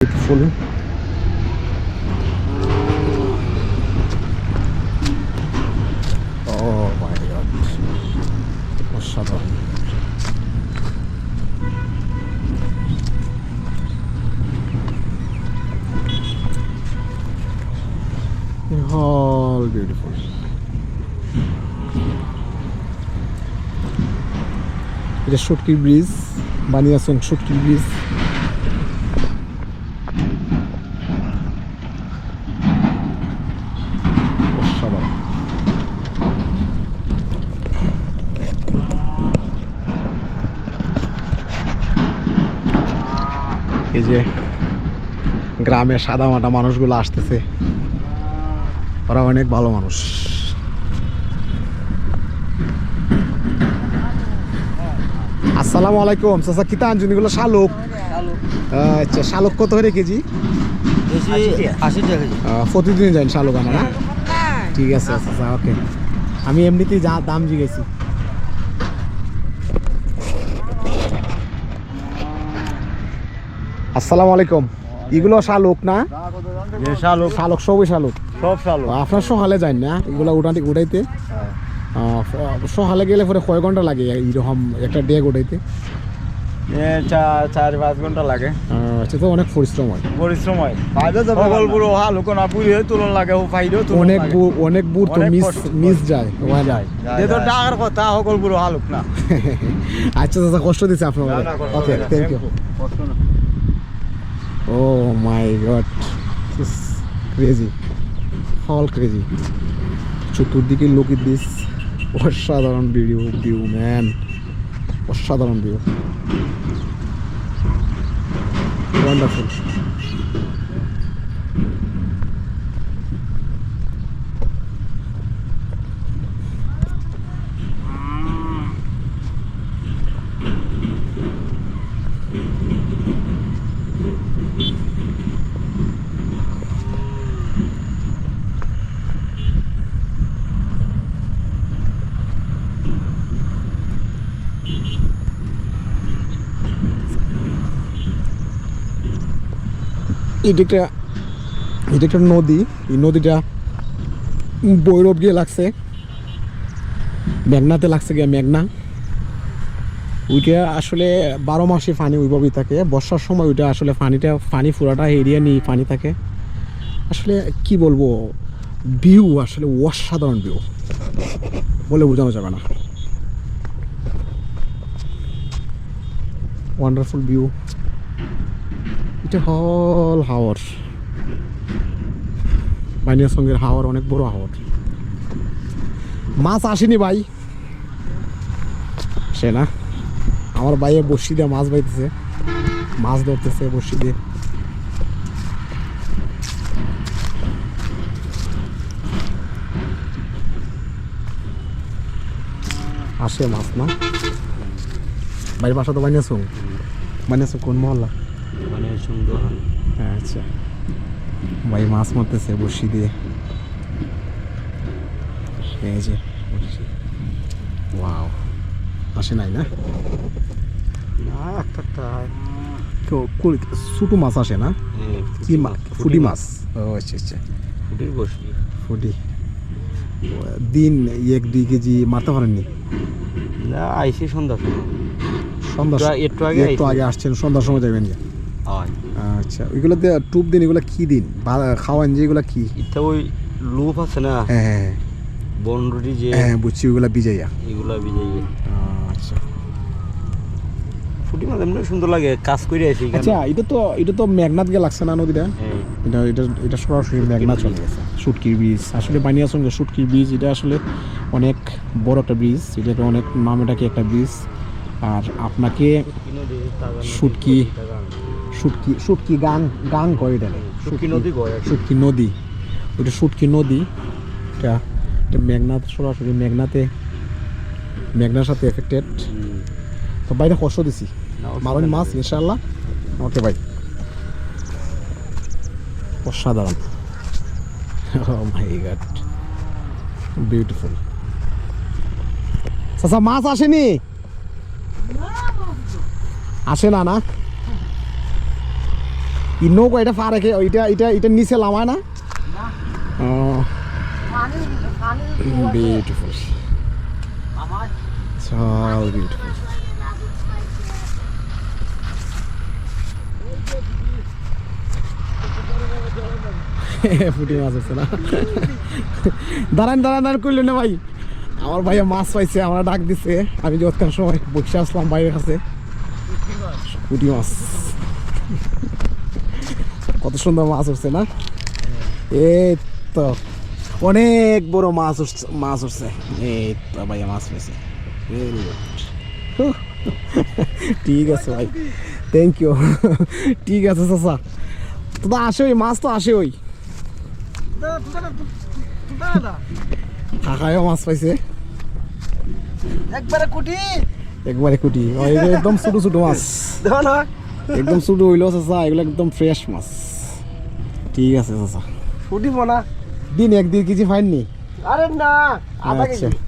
Beautiful. Oh my god. অসাধারণ all beautiful এটা সুটকি ব্রিজ বানিয়াসং সুটকি ব্রিজ এই যে গ্রামের সাদা মাটা মানুষগুলো আসতেছে। ওরা অনেক ভালো মানুষ। আসসালামু আলাইকুম চাচা কিতা আনছেন এগুলো শালুক। আচ্ছা শালুক কত করে কেজি? আশি টাকা। প্রতিদিন যাই শালুক আনা না? ঠিক আছে আচ্ছা ওকে। আমি এমনিতেই যা দাম জিগেছি আসসালামু আলাইকুম। এগুলো শালুক না? শালুক। শালুক সবই শালুক? সব শালুক। আপনার সহালে যান না? এগুলো উঠাতে উঠাইতে? আহ, সহালে গেলে পরে কয় ঘণ্টা লাগে এইরকম একটা ডেক উঠাইতে? চার পাঁচ ঘণ্টা লাগে। আচ্ছা তো অনেক পরিশ্রম হয়। পরিশ্রম হয়। পুরি তুলন লাগে ও তুলন অনেক তো মিস কষ্ট। মিস যায় ওয়া যায় যে তো টাকার কথা সকল পুরো হালুক না। আচ্ছা দাদা কষ্ট দিচ্ছে আপনার okay thank you oh my god crazy হল ক্রেজি চতুর্দিকে লোকের দিস অসাধারণ ভিডিও ভিউ ম্যান অসাধারণ ভিউ ওয়ান্ডারফুল এটা একটা এটা একটা নদী, এই নদীটা বৈরব গিয়ে লাগছে, মেঘনাতে লাগছে গিয়ে মেঘনা। ওইটা আসলে বারো মাসে পানি ওইভাবেই থাকে, বর্ষার সময় ওইটা আসলে পানিটা পানি ফুরাটা এরিয়া নিয়ে পানি থাকে। আসলে কি বলব, ভিউ, আসলে অসাধারণ ভিউ, বলে বোঝানো যাবে না। ওয়ান্ডারফুল ভিউ এটা হল হাওয়ার বাইনের সঙ্গে হাওয়ার অনেক বড় হাওয়ার মাছ আসেনি ভাই। সে না। আমার বাইরে বসি দিয়ে মাছ বাইতেছে। মাছ ধরতেছে বসি দিয়ে। আসে মাছ না? বাইরের বাসা তো বানিয়েছো? বানিয়েছো কোন মহল্লা? মানে সুন্দর আচ্ছা। ভাই মাছ মারতেছে বসি দিয়ে। এই যে বড়শি। ওয়াও। আসে নাই না? না একটা তাই তো কুল- ছোটো মাছ আসে না? কি মাছ ফুটি মাছ। ও আচ্ছা আচ্ছা। ফুটির বসি ফুটি। দিন এক দুই কেজি মারতে পারেননি? না আইসি সন্ধ্যা সন্ধ্যা একটু- আগে একটু আগে আসছেন সন্ধ্যার সময় যাবেন যে হয়। আচ্ছা ওইগুলো টুপ দিন এগুলো কি দিন? খাওয়ান যে এগুলো কি? এটা ওই লুপ আছে না? হ্যাঁ হ্যাঁ বনরুটি যে হ্যাঁ বুঝছি ওইগুলো বিজাইয়া এগুলা বিজয়ী আচ্ছা। ফুটি মাছ এমনি সুন্দর লাগে কাজ করে আসি আচ্ছা এটা তো এটা তো মেঘনাথ গিয়ে লাগছে না নদীটা? হ্যাঁ। এটা এটা এটা সরাসরি মেঘনা চলে গেছে। ব্রিজ আসলে ব্রিজ এটা আসলে অনেক বড় একটা ব্রিজ এটা অনেক নাম এটা কি একটা ব্রিজ আর আপনাকে শুটকি। সুটকি সুটকি গাং গাং কয় এটা শুটকি নদী কয় আর কি। সুটকি নদী। ওইটা সুটকি নদী। এটা এটা মেঘনাথ সরাসরি মেঘনাতে মেঘনার সাথে এফেক্টেড তো বাইরে কষ্ট দিছি। মারণ মাছ ইনশাল্লাহ ওকে ভাই। অসাধারণ। ও মাই গড বিউটিফুল চাচা মাছ আসেনি? আসে না না? ই নৌকা এটা পা রেখে এটা এটা এটা নিচে লামায় না? ও। বিউটিফুল চল বিউটিফুল ফুটি মাছ আছে না? দাঁড়ান দাঁড়ান দাঁড়ান করলেন না ভাই। আমার ভাইয়া মাছ পাইছে আমরা ডাক দিছে। আমি যতক্ষণ সময় বসে আসলাম বাইরের কাছে। পুঁটি মাছ। কত সুন্দর মাছ উঠছে না? এই তো অনেক বড় মাছ উঠছে মাছ উঠছে। এই তো ভাইয়া মাছ পেয়েছে ভেরি গুড ঠিক আছে ভাই। থ্যাংক ইউ ঠিক আছে চাচা। তো তো আসে ওই মাছ তো আসে ওই। কাকায়ও মাছ পাইছে। একবারে কুটি। একবারে কুটি। একদম ছোট ছোট মাছ। একদম ছোট হইল চাচা এগুলো একদম ফ্রেশ মাছ। ঠিক আছে চাচা। ফুটিব না। দিন এক দেড় কেজি ফাইননি আরে না আধা আচ্ছা। কেজি।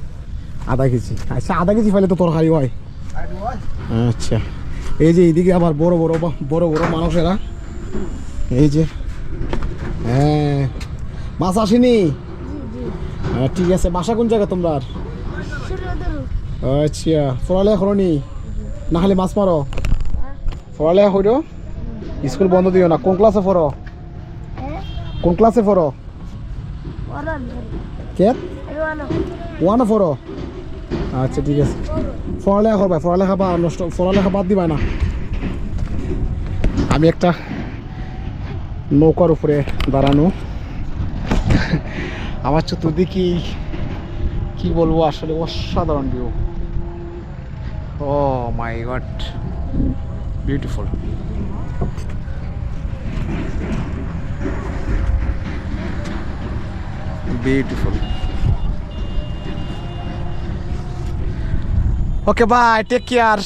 আধা কেজি। আচ্ছা আধা কেজি ফাইলে তো তরকারি হয়। আচ্ছা। এই যে এইদিকে আবার বড় বড় বড় বড় মানুষেরা। এই যে হ্যাঁ। মাছ আসেনি? হ্যাঁ ঠিক আছে। বাসা কোন জায়গা তোমরা আচ্ছা পড়ালেখা করো নি? না খালি মাছ মারো। পড়ালেখা করো স্কুল বন্ধ দিও না। কোন ক্লাসে পড়ো? কোন ক্লাসে পড়ো? কে? ওয়ানে পড়ো। আচ্ছা ঠিক আছে। পড়ালেখা করবা, পড়ালেখা বা নষ্ট, পড়ালেখা বাদ দিবা না। আমি একটা নৌকার উপরে দাঁড়ানো। আমার চতুর্দিকে কি বলব, আসলে অসাধারণ view oh my god beautiful beautiful okay bye take care